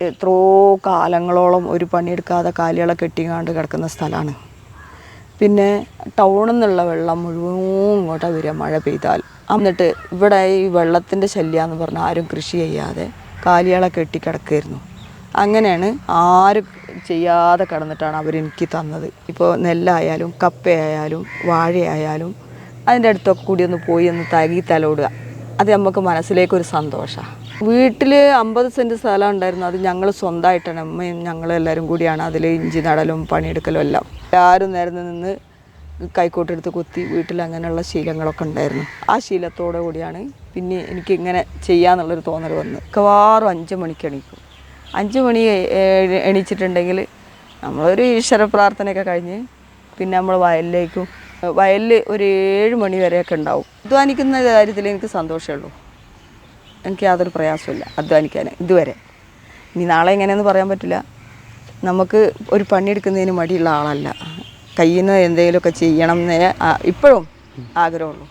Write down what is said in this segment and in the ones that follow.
എത്രയോ കാലങ്ങളോളം ഒരു പണിയെടുക്കാതെ കാലികളെ കെട്ടിങ്ങാണ്ട് കിടക്കുന്ന സ്ഥലമാണ്. പിന്നെ ടൗണിൽ നിന്നുള്ള വെള്ളം മുഴുവൻ ഇങ്ങോട്ടാണ് വരിക മഴ പെയ്താൽ. എന്നിട്ട് ഇവിടെ ഈ വെള്ളത്തിന്റെ ശല്യമെന്ന് പറഞ്ഞാൽ ആരും കൃഷി ചെയ്യാതെ കാലികളെ കെട്ടി കിടക്കായിരുന്നു അങ്ങനെയാണ് ആരും ചെയ്യാതെ കിടന്നിട്ടാണ് അവരെനിക്ക് തന്നത്. ഇപ്പോൾ നെല്ലായാലും കപ്പയായാലും വാഴയായാലും അതിന്റെ അടുത്തൊക്കെ കൂടി ഒന്ന് പോയി ഒന്ന് തകി തലോടുക. അത് നമുക്ക് മനസ്സിലേക്കൊരു സന്തോഷമാണ്. വീട്ടിൽ അമ്പത് സെന്റ് സ്ഥലം ഉണ്ടായിരുന്നു. അത് ഞങ്ങൾ സ്വന്തമായിട്ടാണ്. അമ്മയും ഞങ്ങളെല്ലാവരും കൂടിയാണ് അതിൽ ഇഞ്ചി നടലും പണിയെടുക്കലും എല്ലാം. എല്ലാവരും നേരം നിന്ന് കൈക്കോട്ടെടുത്ത് കുത്തി വീട്ടിൽ അങ്ങനെയുള്ള ശീലങ്ങളൊക്കെ ഉണ്ടായിരുന്നു. ആ ശീലത്തോടു കൂടിയാണ് പിന്നെ എനിക്ക് ഇങ്ങനെ ചെയ്യാന്നുള്ളൊരു തോന്നൽ വന്ന്. മിക്കവാറും അഞ്ച് മണിക്ക് എണീക്കും. അഞ്ച് മണി എണീച്ചിട്ടുണ്ടെങ്കിൽ നമ്മളൊരു ഈശ്വര പ്രാർത്ഥനയൊക്കെ കഴിഞ്ഞ് പിന്നെ നമ്മൾ വയലിലേക്കും വയലിൽ ഒരു ഏഴ് മണി വരെയൊക്കെ ഉണ്ടാവും. അധ്വാനിക്കുന്ന കാര്യത്തിൽ എനിക്ക് സന്തോഷമേ ഉള്ളൂ. എനിക്ക് യാതൊരു പ്രയാസമില്ല അധ്വാനിക്കാൻ ഇതുവരെ. ഇനി നാളെ എങ്ങനെയെന്ന് പറയാൻ പറ്റില്ല. നമുക്ക് ഒരു പണിയെടുക്കുന്നതിന് മടിയുള്ള ആളല്ല. കയ്യിൽ നിന്ന് എന്തെങ്കിലുമൊക്കെ ചെയ്യണം എന്നേ ഇപ്പോഴും ആഗ്രഹമുള്ളൂ.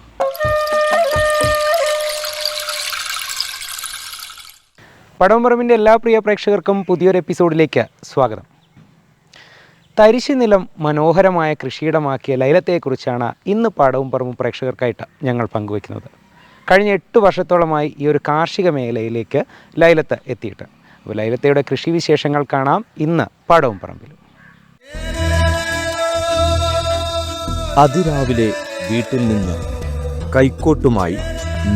പടവമ്പറമ്പിന്റെ എല്ലാ പ്രിയ പ്രേക്ഷകർക്കും പുതിയൊരു എപ്പിസോഡിലേക്ക് സ്വാഗതം. തരിശു നിലം മനോഹരമായ കൃഷിയിടമാക്കിയ ലൈലത്തെക്കുറിച്ചാണ് ഇന്ന് പാടവും പറമ്പും പ്രേക്ഷകർക്കായിട്ട് ഞങ്ങൾ പങ്കുവയ്ക്കുന്നത്. കഴിഞ്ഞ എട്ട് വർഷത്തോളമായി ഈ ഒരു കാർഷിക മേഖലയിലേക്ക് ലൈലത്ത് എത്തിയിട്ട്. അപ്പോൾ ലൈലത്തയുടെ കൃഷി വിശേഷങ്ങൾ കാണാം ഇന്ന് പാടവും പറമ്പിൽ അതിരാവിലെ വീട്ടിൽ നിന്ന് കൈക്കോട്ടുമായി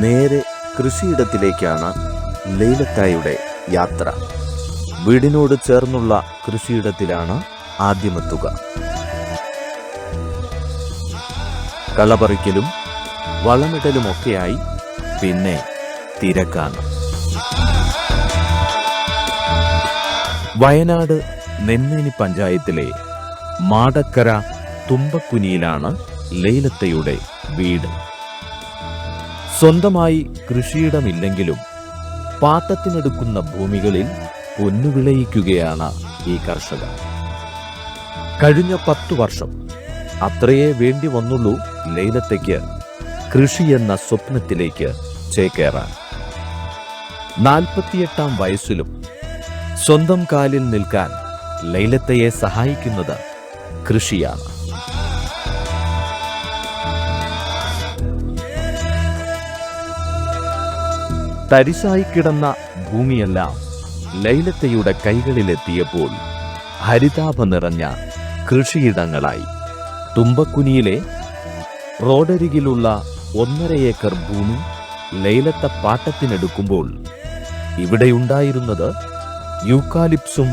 നേരെ കൃഷിയിടത്തിലേക്കാണ് ലൈലത്തായുടെ യാത്ര. വീടിനോട് ചേർന്നുള്ള കൃഷിയിടത്തിലാണ് ആദ്യമെത്തുക. കളപറിക്കലും വളമിടലുമൊക്കെയായി പിന്നെ തിരക്കാണ്. വയനാട് നെന്മേനി പഞ്ചായത്തിലെ മാടക്കര തുമ്പക്കുനിയിലാണ് ലൈലത്തയുടെ വീട്. സ്വന്തമായി കൃഷിയിടമില്ലെങ്കിലും പാട്ടത്തിനെടുക്കുന്ന ഭൂമികളിൽ പൊന്നുവിളയിക്കുകയാണ് ഈ കർഷകർ. കഴിഞ്ഞ പത്തു വർഷം അത്രയേ വേണ്ടി വന്നുള്ളൂ ലൈലത്തയ്ക്ക് കൃഷി എന്ന സ്വപ്നത്തിലേക്ക് ചേക്കേറാൻ. നാൽപ്പത്തിയെട്ടാം വയസ്സിലും സ്വന്തം കാലിൽ നിൽക്കാൻ ലൈലത്തയെ സഹായിക്കുന്നത് കൃഷിയാണ്. തരിശായി കിടന്ന ഭൂമിയെല്ലാം ലൈലത്തയുടെ കൈകളിലെത്തിയപ്പോൾ ഹരിതാപ നിറഞ്ഞ കൃഷിയിടങ്ങളായി. തുമ്പക്കുനിയിലെ റോഡരികിലുള്ള ഒന്നര ഏക്കർ ഭൂമി ലൈലത്ത പാട്ടത്തിനെടുക്കുമ്പോൾ ഇവിടെയുണ്ടായിരുന്നത് യൂക്കാലിപ്സും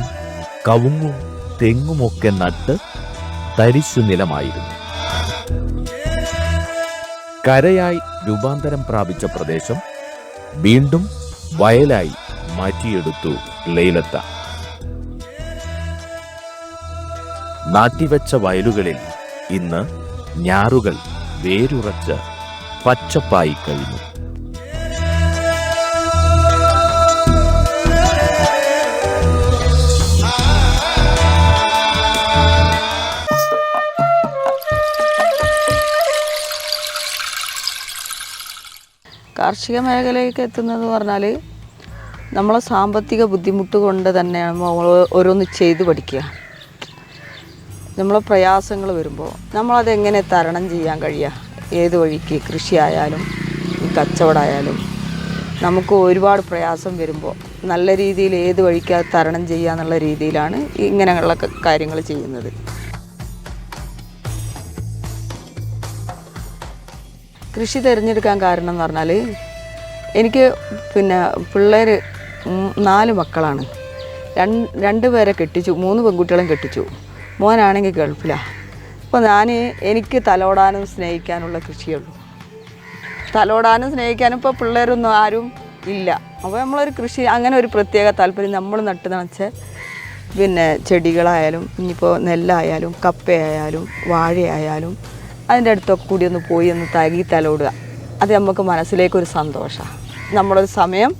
കവുങ്ങും തെങ്ങുമൊക്കെ നട്ട് തരിശു നിലമായിരുന്നു. കരയായി രൂപാന്തരം പ്രാപിച്ച പ്രദേശം വീണ്ടും വയലായി മാറ്റിയെടുത്തു ലൈലത്ത. നാട്ടിവെച്ച വയലുകളിൽ ഇന്ന് ഞാറുകൾ വേരുറച്ച് പച്ചപ്പായി കഴിഞ്ഞു. കാർഷിക മേഖലയിലേക്ക് എത്തുന്നത് പറഞ്ഞാൽ നമ്മളെ സാമ്പത്തിക ബുദ്ധിമുട്ട് കൊണ്ട് തന്നെയാണ് നമ്മൾ ഓരോന്ന് ചെയ്ത് പഠിക്കുക. നമ്മളെ പ്രയാസങ്ങൾ വരുമ്പോൾ നമ്മളതെങ്ങനെ തരണം ചെയ്യാൻ കഴിയുക? ഏത് വഴിക്ക് കൃഷിയായാലും ഈ കച്ചവടമായാലും നമുക്ക് ഒരുപാട് പ്രയാസം വരുമ്പോൾ നല്ല രീതിയിൽ ഏത് വഴിക്ക് തരണം ചെയ്യുക എന്നുള്ള രീതിയിലാണ് ഇങ്ങനെയുള്ള കാര്യങ്ങൾ ചെയ്യുന്നത്. കൃഷി തിരഞ്ഞെടുക്കാൻ കാരണം എന്ന് പറഞ്ഞാൽ എനിക്ക് പിന്നെ പിള്ളേർ നാല് മക്കളാണ്. രണ്ട് രണ്ട് പേരെ കെട്ടിച്ചു മൂന്ന് പെൺകുട്ടികളെയും കെട്ടിച്ചു. മോനാണെങ്കിൽ ഗൾഫിലാണ് അപ്പോൾ ഞാൻ എനിക്ക് തലോടാനും സ്നേഹിക്കാനുള്ള കൃഷിയുള്ളൂ തലോടാനും സ്നേഹിക്കാനും ഇപ്പോൾ പിള്ളേരൊന്നും ആരും ഇല്ല. അപ്പോൾ നമ്മളൊരു കൃഷി അങ്ങനെ ഒരു പ്രത്യേക താല്പര്യം നമ്മൾ നട്ട് നനച്ച പിന്നെ ചെടികളായാലും ഇനിയിപ്പോൾ നെല്ലായാലും കപ്പയായാലും വാഴയായാലും അതിന്റെ അടുത്തൊക്കെ കൂടി ഒന്ന് പോയി ഒന്ന് തകി തലോടുക. അത് നമുക്ക് മനസ്സിലേക്കൊരു സന്തോഷമാണ് നമ്മളൊരു സമയം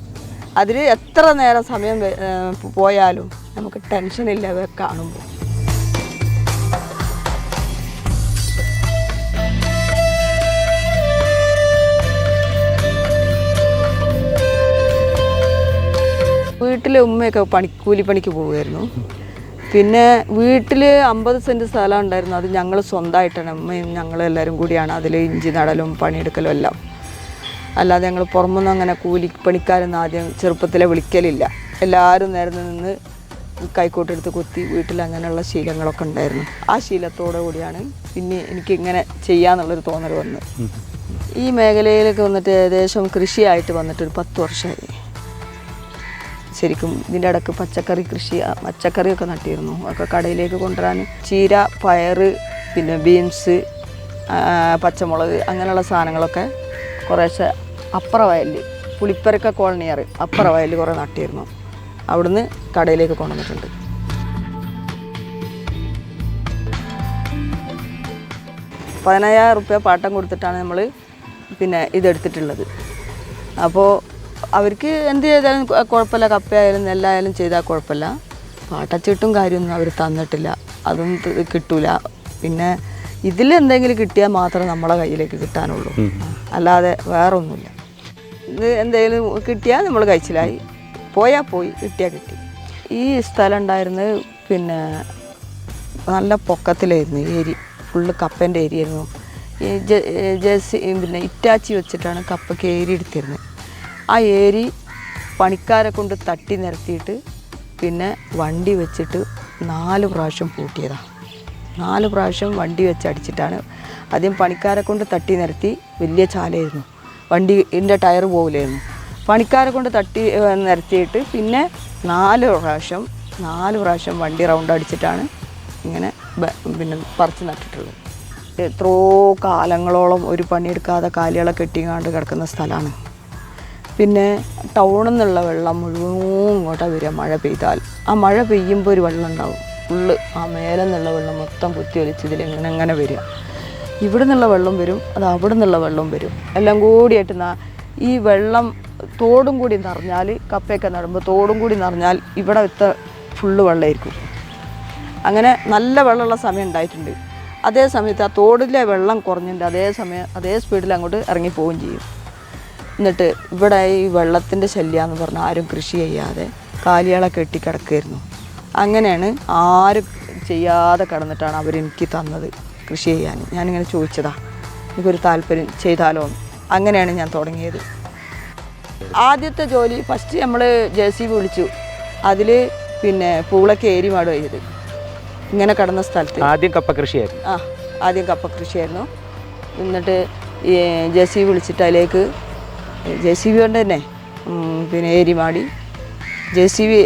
അതിൽ എത്ര നേരം സമയം പോയാലും നമുക്ക് ടെൻഷനില്ല കാണുമ്പോൾ വീട്ടിലെ ഉമ്മയൊക്കെ പണി കൂലിപ്പണിക്ക് പോവുമായിരുന്നു പിന്നെ വീട്ടിൽ അമ്പത് സെന്റ് സ്ഥലം ഉണ്ടായിരുന്നു. അത് ഞങ്ങൾ സ്വന്തമായിട്ടാണ്. അമ്മയും ഞങ്ങളെല്ലാവരും കൂടിയാണ് അതിൽ ഇഞ്ചി നടലും പണിയെടുക്കലും എല്ലാം. അല്ലാതെ ഞങ്ങൾ പുറമൊന്നും അങ്ങനെ കൂലി പണിക്കാരൊന്നും ആദ്യം ചെറുപ്പത്തിലെ വിളിക്കലില്ല. എല്ലാവരും നേരം നിന്ന് കൈക്കോട്ടെടുത്ത് കുത്തി വീട്ടിൽ അങ്ങനെയുള്ള ശീലങ്ങളൊക്കെ ഉണ്ടായിരുന്നു. ആ ശീലത്തോടു കൂടിയാണ് പിന്നെ എനിക്ക് ഇങ്ങനെ ചെയ്യാന്നുള്ളൊരു തോന്നൽ വന്നത്. ഈ മേഖലയിലൊക്കെ വന്നിട്ട് ഏകദേശം കൃഷിയായിട്ട് വന്നിട്ട് ഒരു പത്ത് വർഷമായി. ശരിക്കും ഇതിന്റെ ഇടയ്ക്ക് പച്ചക്കറി കൃഷി പച്ചക്കറിയൊക്കെ നട്ടിരുന്നു. ഒക്കെ കടയിലേക്ക് കൊണ്ടുവരാൻ ചീര പയറ് പിന്നെ ബീൻസ് പച്ചമുളക് അങ്ങനെയുള്ള സാധനങ്ങളൊക്കെ കുറേശ്ശെ അപ്പുറ വയലിൽ പുളിപ്പരക്ക കോളനിയർ അപ്പുറ വയലിൽ കുറേ നട്ടിരുന്നു. അവിടുന്ന് കടയിലേക്ക് കൊണ്ടുവന്നിട്ടുണ്ട്. പതിനയ്യായിരം റുപ്യ പാട്ടം കൊടുത്തിട്ടാണ് നമ്മൾ പിന്നെ ഇതെടുത്തിട്ടുള്ളത്. അപ്പോൾ അവർക്ക് എന്ത് ചെയ്താലും കുഴപ്പമില്ല. കപ്പയായാലും നെല്ലായാലും ചെയ്താൽ കുഴപ്പമില്ല. പാട്ടച്ചിട്ടും കാര്യമൊന്നും അവർ തന്നിട്ടില്ല. അതും കിട്ടൂല. പിന്നെ ഇതിൽ എന്തെങ്കിലും കിട്ടിയാൽ മാത്രമേ നമ്മളെ കയ്യിലേക്ക് കിട്ടാനുള്ളൂ. അല്ലാതെ വേറെ ഒന്നുമില്ല ഇത് എന്തെങ്കിലും കിട്ടിയാൽ നമ്മൾ കഴിച്ചിലായി. പോയാൽ പോയി കിട്ടിയാൽ കിട്ടി. ഈ സ്ഥലം ഉണ്ടായിരുന്നത് പിന്നെ നല്ല പൊക്കത്തിലായിരുന്നു. ഈ ഏരി ഫുള്ള് കപ്പന്റെ ഏരിയായിരുന്നു. ജെസി പിന്നെ ഇറ്റാച്ചി വെച്ചിട്ടാണ് കപ്പയ്ക്ക് ഏരി എടുത്തിരുന്നത്. ആ ഏരി പണിക്കാരെ കൊണ്ട് തട്ടി നിരത്തിയിട്ട് പിന്നെ വണ്ടി വെച്ചിട്ട് നാല് പ്രാവശ്യം പൂട്ടിയതാണ് നാല് പ്രാവശ്യം വണ്ടി വെച്ച് അടിച്ചിട്ടാണ് ആദ്യം പണിക്കാരെ കൊണ്ട് തട്ടി നിരത്തി വലിയ ചാലയായിരുന്നു. വണ്ടിന്റെ ടയർ പോകില്ലായിരുന്നു പണിക്കാരെ കൊണ്ട് തട്ടി നിരത്തിയിട്ട് പിന്നെ നാല് പ്രാവശ്യം നാല് പ്രാവശ്യം വണ്ടി റൗണ്ട് അടിച്ചിട്ടാണ് ഇങ്ങനെ പിന്നെ പറിച്ച് നട്ടിട്ടുള്ളത്. എത്രയോ കാലങ്ങളോളം ഒരു പണിയെടുക്കാതെ കാലികളെ കെട്ടിങ്ങാണ്ട് കിടക്കുന്ന സ്ഥലമാണ്. പിന്നെ ടൗണിൽ നിന്നുള്ള വെള്ളം മുഴുവൻ ഇങ്ങോട്ടാണ് വരിക. മഴ പെയ്താൽ. ആ മഴ പെയ്യുമ്പോൾ ഒരു വെള്ളം ഉണ്ടാവും. ഫുള്ള് ആ മേലെ നിന്നുള്ള വെള്ളം മൊത്തം കുത്തി ഒലിച്ച് എങ്ങനെ അങ്ങനെ വരിക. ഇവിടെ നിന്നുള്ള വെള്ളം വരും അത് അവിടെ നിന്നുള്ള വെള്ളം വരും. എല്ലാം കൂടിയായിട്ട് ഈ വെള്ളം തോടും കൂടി നിറഞ്ഞാൽ കപ്പയൊക്കെ നടുമ്പോൾ തോടും കൂടി നിറഞ്ഞാൽ ഇവിടെ ഇത്ര ഫുള്ള് വെള്ളമായിരിക്കും അങ്ങനെ നല്ല വെള്ളമുള്ള സമയം ഉണ്ടായിട്ടുണ്ട്. അതേ സമയത്ത് ആ തോടിലെ വെള്ളം കുറഞ്ഞിട്ടുണ്ട്. അതേ സമയം അതേ സ്പീഡിൽ അങ്ങോട്ട് ഇറങ്ങി പോവുകയും ചെയ്യും. എന്നിട്ട് ഇവിടെ ഈ വെള്ളത്തിന്റെ ശല്യമെന്ന് പറഞ്ഞാൽ ആരും കൃഷി ചെയ്യാതെ കാലികളെ കെട്ടിക്കിടക്കായിരുന്നു അങ്ങനെയാണ് ആരും ചെയ്യാതെ കിടന്നിട്ടാണ് അവരെനിക്ക് തന്നത് കൃഷി ചെയ്യാൻ. ഞാനിങ്ങനെ ചോദിച്ചതാ എനിക്കൊരു താല്പര്യം ചെയ്താലോ? അങ്ങനെയാണ് ഞാൻ തുടങ്ങിയത്. ആദ്യത്തെ ജോലി ഫസ്റ്റ് നമ്മൾ ജെ സി ബി വിളിച്ചു. അതിൽ പിന്നെ പൂളൊക്കെ ഏരി മാടുക ചെയ്ത്. ഇങ്ങനെ കിടന്ന സ്ഥലത്ത്. ആദ്യം കപ്പ കൃഷിയായിരുന്നു. ആ ആദ്യം കപ്പ കൃഷിയായിരുന്നു. എന്നിട്ട് ജെ സി വിളിച്ചിട്ട് അതിലേക്ക് ജെ സി ബി കൊണ്ട് തന്നെ പിന്നെ ഏരിമാടി ജെ സി ബി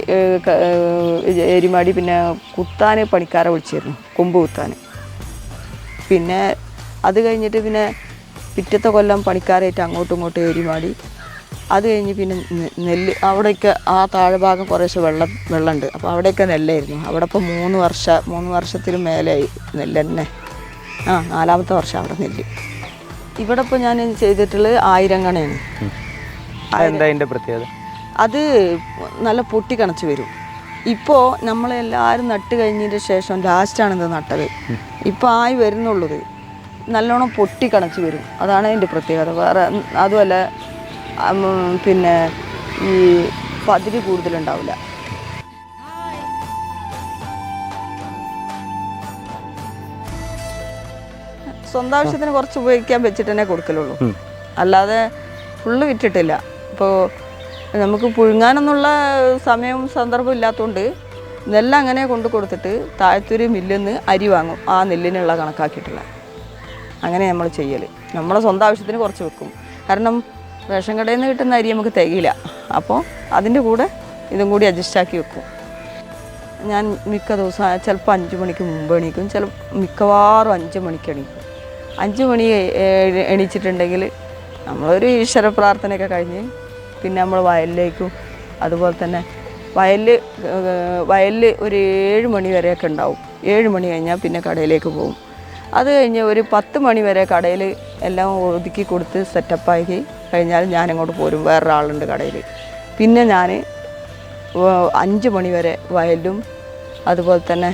ഏരിമാടി പിന്നെ കുത്താൻ പണിക്കാരെ വിളിച്ചിരുന്നു. കൊമ്പ് കുത്താൻ പിന്നെ അത് കഴിഞ്ഞിട്ട് പിന്നെ പിറ്റത്തെ കൊല്ലം പണിക്കാരായിട്ട് അങ്ങോട്ടും ഇങ്ങോട്ടും ഏരിമാടി അത് കഴിഞ്ഞ് പിന്നെ നെല്ല് അവിടെയൊക്കെ ആ താഴ്ഭാഗം കുറേശ്ശെ വെള്ളം വെള്ളമുണ്ട്. അപ്പോൾ അവിടെയൊക്കെ നെല്ലായിരുന്നു. അവിടെ ഇപ്പോൾ മൂന്ന് വർഷം മൂന്ന് വർഷത്തിന് മേലെയായി നെല്ല് തന്നെ ആ നാലാമത്തെ വർഷം അവിടെ നെല്ല്. ഇവിടെ ഇപ്പോൾ ഞാൻ ചെയ്തിട്ടുള്ളത് ആയിരം കണയാണ് അതെന്താ അതിന്റെ പ്രത്യേകത? അത് നല്ല പൊട്ടി കണച്ച് വരും. ഇപ്പോൾ നമ്മളെല്ലാവരും നട്ട് കഴിഞ്ഞതിന്റെ ശേഷം ലാസ്റ്റാണ് ഇത് നട്ടത്. ഇപ്പോൾ ആയി വരുന്നുള്ളത്. നല്ലോണം പൊട്ടി കണച്ച് വരും. അതാണ് അതിന്റെ പ്രത്യേകത. വേറെ അതുമല്ല പിന്നെ ഈ പതിര് കൂടുതലുണ്ടാവില്ല. സ്വന്തം ആവശ്യത്തിന് കുറച്ച് ഉപയോഗിക്കാൻ വെച്ചിട്ട് തന്നെ കൊടുക്കലുള്ളൂ അല്ലാതെ ഫുള്ള് വിറ്റിട്ടില്ല. ഇപ്പോൾ നമുക്ക് പുഴുങ്ങാനൊന്നുള്ള സമയവും സന്ദർഭവും ഇല്ലാത്തതുകൊണ്ട് നെല്ല് അങ്ങനെ കൊണ്ടു കൊടുത്തിട്ട് താഴത്തൊരു മില്ലിൽ നിന്ന് അരി വാങ്ങും. ആ നെല്ലിനുള്ള കണക്കാക്കിയിട്ടുള്ള. അങ്ങനെ നമ്മൾ ചെയ്യൽ നമ്മളെ സ്വന്തം ആവശ്യത്തിന് കുറച്ച് വെക്കും. കാരണം റേഷൻ കടയിൽ നിന്ന് കിട്ടുന്ന അരി നമുക്ക് തികയില്ല. അപ്പോൾ അതിന്റെ കൂടെ ഇതും കൂടി അഡ്ജസ്റ്റാക്കി വെക്കും. ഞാൻ മിക്ക ദിവസം ചിലപ്പോൾ അഞ്ച് മണിക്ക് മുമ്പ് എണീക്കും. ചില മിക്കവാറും അഞ്ച് മണിക്ക് എണീക്കും. അഞ്ച് മണി എണീച്ചിട്ടുണ്ടെങ്കിൽ നമ്മളൊരു ഈശ്വര പ്രാർത്ഥനയൊക്കെ കഴിഞ്ഞ് പിന്നെ നമ്മൾ വയലിലേക്കും അതുപോലെ തന്നെ വയലിൽ വയലിൽ ഒരു ഏഴ് മണി വരെയൊക്കെ ഉണ്ടാവും. ഏഴ് മണി കഴിഞ്ഞാൽ പിന്നെ കടയിലേക്ക് പോകും. അത് കഴിഞ്ഞ് ഒരു പത്ത് മണി വരെ കടയിൽ എല്ലാം ഒതുക്കി കൊടുത്ത് സെറ്റപ്പാക്കി കഴിഞ്ഞാൽ ഞാനിങ്ങോട്ട് പോരും. വേറൊരാളുണ്ട് കടയിൽ പിന്നെ ഞാൻ അഞ്ച് മണി വരെ വയലിലും അതുപോലെ തന്നെ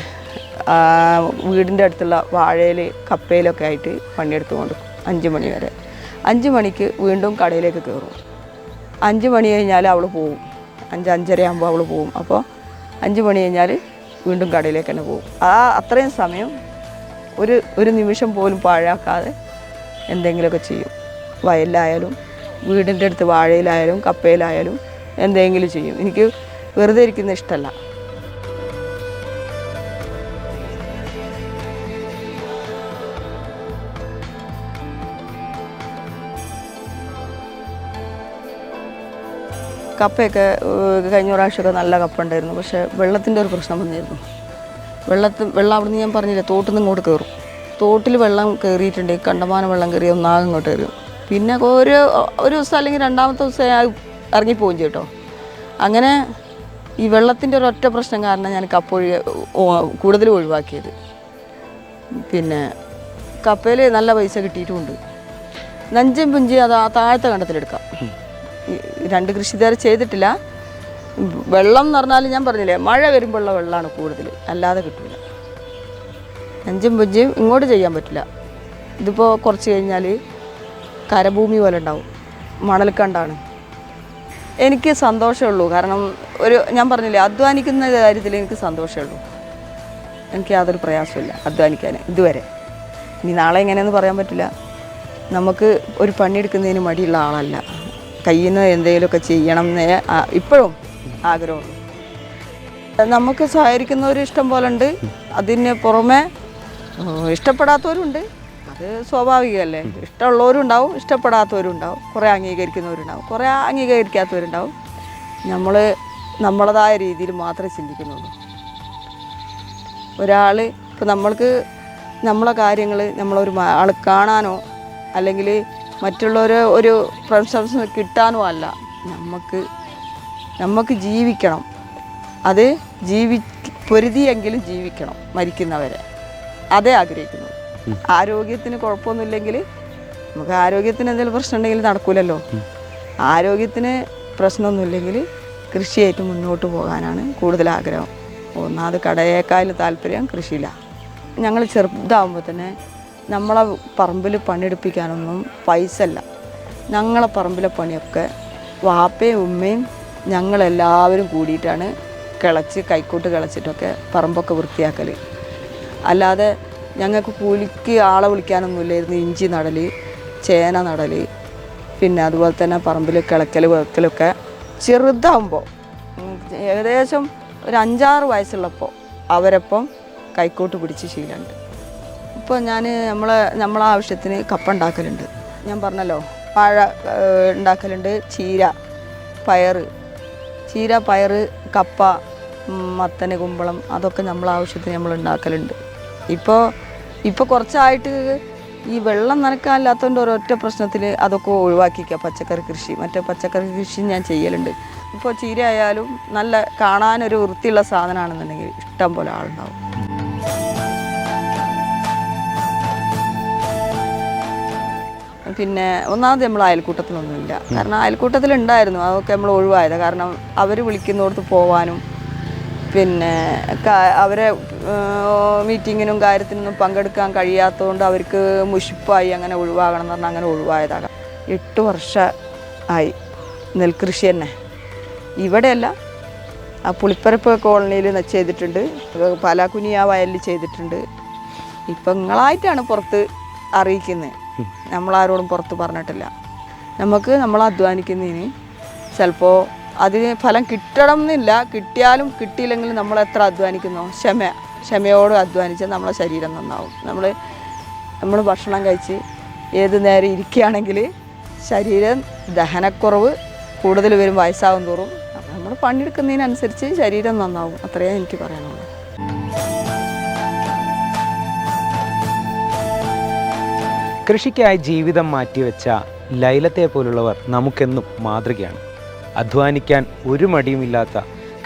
വീടിന്റെ അടുത്തുള്ള വാഴയിൽ കപ്പയിലൊക്കെ ആയിട്ട് പണിയെടുത്ത് കൊടുക്കും അഞ്ച് മണി വരെ. അഞ്ച് മണിക്ക് വീണ്ടും കടയിലേക്ക് കയറും. അഞ്ച് മണി കഴിഞ്ഞാൽ അവൾ പോവും. അഞ്ച് അഞ്ചര ആകുമ്പോൾ അവൾ പോവും. അപ്പോൾ അഞ്ച് മണി കഴിഞ്ഞാൽ വീണ്ടും കടയിലേക്ക് തന്നെ പോകും ആ അത്രയും സമയം ഒരു ഒരു നിമിഷം പോലും പാഴാക്കാതെ എന്തെങ്കിലുമൊക്കെ ചെയ്യും. വയലിലായാലും വീടിന്റെ അടുത്ത് വാഴയിലായാലും കപ്പയിലായാലും എന്തെങ്കിലും ചെയ്യും. എനിക്ക് വെറുതെ ഇരിക്കുന്ന ഇഷ്ടമല്ല കപ്പയൊക്കെ കഴിഞ്ഞ പ്രാവശ്യമൊക്കെ നല്ല കപ്പ ഉണ്ടായിരുന്നു പക്ഷേ വെള്ളത്തിന്റെ ഒരു പ്രശ്നം വന്നിരുന്നു. വെള്ളത്തിൽ വെള്ളം അവിടുന്ന് ഞാൻ പറഞ്ഞില്ലേ തോട്ടിൽ നിന്ന് ഇങ്ങോട്ട് കയറും. തോട്ടിൽ വെള്ളം കയറിയിട്ടുണ്ട് കണ്ടമാനം വെള്ളം കയറി ഒന്നാകെ ഇങ്ങോട്ട് കയറും. പിന്നെ ഒരു ഒരു ദിവസം അല്ലെങ്കിൽ രണ്ടാമത്തെ ദിവസം ചെയ്യും കേട്ടോ. അങ്ങനെ ഈ വെള്ളത്തിന്റെ ഒരു ഒറ്റ പ്രശ്നം കാരണം ഞാൻ കപ്പ ഒഴി കൂടുതൽ ഒഴിവാക്കിയത്. പിന്നെ കപ്പയിൽ നല്ല പൈസ കിട്ടിയിട്ടുമുണ്ട്. നഞ്ചും പുഞ്ചി അത് ആ താഴത്തെ കണ്ടത്തിലെടുക്കാം. രണ്ട് കൃഷി ചെയ്തിട്ടില്ല. വെള്ളം എന്ന് പറഞ്ഞാൽ ഞാൻ പറഞ്ഞില്ലേ മഴ വരുമ്പോഴുള്ള വെള്ളമാണ് കൂടുതൽ അല്ലാതെ കിട്ടില്ല അഞ്ചും പുഞ്ചും ഇങ്ങോട്ട് ചെയ്യാൻ പറ്റില്ല. ഇതിപ്പോൾ കുറച്ച് കഴിഞ്ഞാൽ കരഭൂമി പോലെ ഉണ്ടാവും മണൽക്കണ്ടാണ്. എനിക്ക് സന്തോഷമുള്ളൂ കാരണം ഒരു ഞാൻ പറഞ്ഞില്ലേ അധ്വാനിക്കുന്ന കാര്യത്തിൽ എനിക്ക് സന്തോഷമുള്ളൂ എനിക്ക് യാതൊരു പ്രയാസമില്ല അധ്വാനിക്കാൻ ഇതുവരെ. ഇനി നാളെ എങ്ങനെയെന്ന് പറയാൻ പറ്റില്ല. നമുക്ക് ഒരു പണിയെടുക്കുന്നതിന് മടിയുള്ള ആളല്ല. കയ്യിൽ നിന്ന് എന്തെങ്കിലുമൊക്കെ ചെയ്യണം എന്നേ ഇപ്പോഴും ആഗ്രഹമുള്ളൂ. നമുക്ക് സഹകരിക്കുന്നവർ ഇഷ്ടം പോലെ ഉണ്ട് അതിന് പുറമെ ഇഷ്ടപ്പെടാത്തവരുണ്ട്. അത് സ്വാഭാവികമല്ലേ? ഇഷ്ടമുള്ളവരും ഉണ്ടാവും ഇഷ്ടപ്പെടാത്തവരും ഉണ്ടാവും കുറേ അംഗീകരിക്കുന്നവരുണ്ടാവും കുറേ അംഗീകരിക്കാത്തവരുണ്ടാവും. നമ്മൾ നമ്മളതായ രീതിയിൽ മാത്രമേ ചിന്തിക്കുന്നുള്ളൂ. ഒരാൾ ഇപ്പം നമ്മൾക്ക് നമ്മളെ കാര്യങ്ങൾ നമ്മളൊരു ആൾ കാണാനോ അല്ലെങ്കിൽ മറ്റുള്ളവരെ ഒരു പ്രശംസ കിട്ടാനും അല്ല. നമുക്ക് നമുക്ക് ജീവിക്കണം. അത് ജീവി പൊരുതിയെങ്കിലും ജീവിക്കണം മരിക്കുന്നവരെ. അതേ ആഗ്രഹിക്കുന്നു. ആരോഗ്യത്തിന് കുഴപ്പമൊന്നുമില്ലെങ്കിൽ നമുക്ക് ആരോഗ്യത്തിന് എന്തെങ്കിലും പ്രശ്നം ഉണ്ടെങ്കിൽ നടക്കൂലല്ലോ. ആരോഗ്യത്തിന് പ്രശ്നമൊന്നുമില്ലെങ്കിൽ കൃഷിയായിട്ട് മുന്നോട്ട് പോകാനാണ് കൂടുതൽ ആഗ്രഹം. ഒന്നാമത് കടയേക്കാളും താല്പര്യം കൃഷിയിലാണ്. ഞങ്ങൾ ചെറുതാകുമ്പോൾ തന്നെ നമ്മളെ പറമ്പിൽ പണിയെടുപ്പിക്കാനൊന്നും പൈസ അല്ല ഞങ്ങളെ പറമ്പിലെ പണിയൊക്കെ വാപ്പയും ഉമ്മയും ഞങ്ങളെല്ലാവരും കൂടിയിട്ടാണ് കിളച്ച് കൈക്കോട്ട് കിളച്ചിട്ടൊക്കെ പറമ്പൊക്കെ വൃത്തിയാക്കൽ അല്ലാതെ ഞങ്ങൾക്ക് കൂലിക്ക് ആളെ വിളിക്കാനൊന്നും ഇല്ലായിരുന്നു ഇഞ്ചി നടൽ ചേന നടൽ പിന്നെ അതുപോലെ തന്നെ പറമ്പിൽ കിളക്കൽ വെക്കലൊക്കെ ചെറുതാകുമ്പോൾ ഏകദേശം ഒരു അഞ്ചാറ് വയസ്സുള്ളപ്പോൾ അവരൊപ്പം കൈക്കോട്ട് പിടിച്ച് ശീലമുണ്ട്. ഇപ്പോൾ ഞാൻ നമ്മളെ നമ്മളെ ആവശ്യത്തിന് കപ്പ ഉണ്ടാക്കലുണ്ട് ഞാൻ പറഞ്ഞല്ലോ ഏഹ്, ഉണ്ടാക്കലുണ്ട്. ചീര പയർ ചീര പയർ കപ്പ മത്തന് കുമ്പളം അതൊക്കെ നമ്മളെ ആവശ്യത്തിന് നമ്മൾ ഉണ്ടാക്കലുണ്ട്. ഇപ്പോൾ ഇപ്പോൾ കുറച്ചായിട്ട് ഈ വെള്ളം നനക്കാനില്ലാത്തതുകൊണ്ട് ഒരൊറ്റ പ്രശ്നത്തിൽ അതൊക്കെ ഒഴിവാക്കിക്കുക പച്ചക്കറി കൃഷി. മറ്റേ പച്ചക്കറി കൃഷി ഞാൻ ചെയ്യലുണ്ട്. ഇപ്പോൾ ചീര ആയാലും നല്ല കാണാനൊരു വൃത്തിയുള്ള സാധനമാണെന്നുണ്ടെങ്കിൽ ഇഷ്ടം പോലെ ആളുണ്ടാവും. പിന്നെ ഒന്നാമത് നമ്മൾ അയൽക്കൂട്ടത്തിലൊന്നുമില്ല. കാരണം അയൽക്കൂട്ടത്തിലുണ്ടായിരുന്നു അതൊക്കെ നമ്മൾ ഒഴിവായത്. കാരണം അവർ വിളിക്കുന്നിടത്ത് പോവാനും പിന്നെ അവരെ മീറ്റിങ്ങിനും കാര്യത്തിനൊന്നും പങ്കെടുക്കാൻ കഴിയാത്തതുകൊണ്ട് അവർക്ക് മുഷിപ്പായി അങ്ങനെ ഒഴിവാകണം എന്ന് പറഞ്ഞാൽ അങ്ങനെ ഒഴിവായതാകാം എട്ട് വർഷ ആയി നെൽകൃഷി തന്നെ. ഇവിടെയല്ല ആ പുളിപ്പരപ്പ് കോളനിയിൽ ചെയ്തിട്ടുണ്ട്. പാലാക്കുനി ആ വയലിൽ ചെയ്തിട്ടുണ്ട്. ഇപ്പം നിങ്ങളായിട്ടാണ് പുറത്ത് അറിയിക്കുന്നത്. നമ്മളാരോടും പുറത്ത് പറഞ്ഞിട്ടില്ല. നമുക്ക് നമ്മൾ അധ്വാനിക്കുന്നതിന് ചിലപ്പോൾ അതിന് ഫലം കിട്ടണം എന്നില്ല കിട്ടിയാലും കിട്ടിയില്ലെങ്കിലും നമ്മൾ എത്ര അധ്വാനിക്കുന്നോ? ക്ഷമ ക്ഷമയോട് അധ്വാനിച്ചാൽ നമ്മളെ ശരീരം നന്നാവും. നമ്മൾ നമ്മൾ ഭക്ഷണം കഴിച്ച് ഏത് നേരം ഇരിക്കുകയാണെങ്കിൽ ശരീരം ദഹനക്കുറവ് കൂടുതൽ വരും വയസ്സാകും തോറും. നമ്മൾ പണിയെടുക്കുന്നതിനനുസരിച്ച് ശരീരം നന്നാവും. അത്രയേ എനിക്ക് പറയാനുള്ളൂ. കൃഷിക്കായി ജീവിതം മാറ്റിവെച്ച ലൈലത്തെ പോലുള്ളവർ നമുക്കെന്നും മാതൃകയാണ്. അധ്വാനിക്കാൻ ഒരു മടിയുമില്ലാത്ത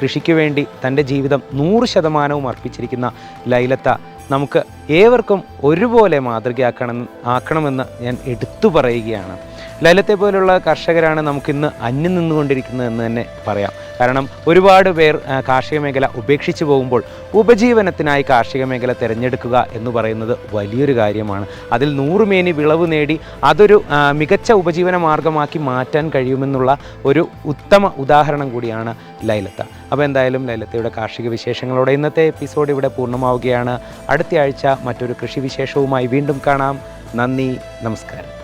കൃഷിക്ക് വേണ്ടി തന്റെ ജീവിതം നൂറ് ശതമാനവും അർപ്പിച്ചിരിക്കുന്ന ലൈലത്ത നമുക്ക് ഏവർക്കും ഒരുപോലെ മാതൃകയാക്കണം ആക്കണമെന്ന് ഞാൻ എടുത്തു പറയുകയാണ്. ലലിത്തെ പോലുള്ള കർഷകരാണ് നമുക്കിന്ന് അന്യം നിന്നുകൊണ്ടിരിക്കുന്നത് എന്ന് തന്നെ പറയാം. കാരണം ഒരുപാട് പേർ കാർഷിക മേഖല ഉപേക്ഷിച്ചു പോകുമ്പോൾ ഉപജീവനത്തിനായി കാർഷിക മേഖല തിരഞ്ഞെടുക്കുക എന്ന് പറയുന്നത് വലിയൊരു കാര്യമാണ്. അതിൽ നൂറുമേനി വിളവ് നേടി അതൊരു മികച്ച ഉപജീവന മാർഗമാക്കി മാറ്റാൻ കഴിയുമെന്നുള്ള ഒരു ഉത്തമ ഉദാഹരണം കൂടിയാണ് ലൈലത്ത. അപ്പോൾ എന്തായാലും ലൈലത്തയുടെ കാർഷിക വിശേഷങ്ങളോടെ ഇന്നത്തെ എപ്പിസോഡ് ഇവിടെ പൂർണമാവുകയാണ്. അടുത്ത ആഴ്ച മറ്റൊരു കൃഷി വിശേഷവുമായി വീണ്ടും കാണാം. നന്ദി നമസ്കാരം.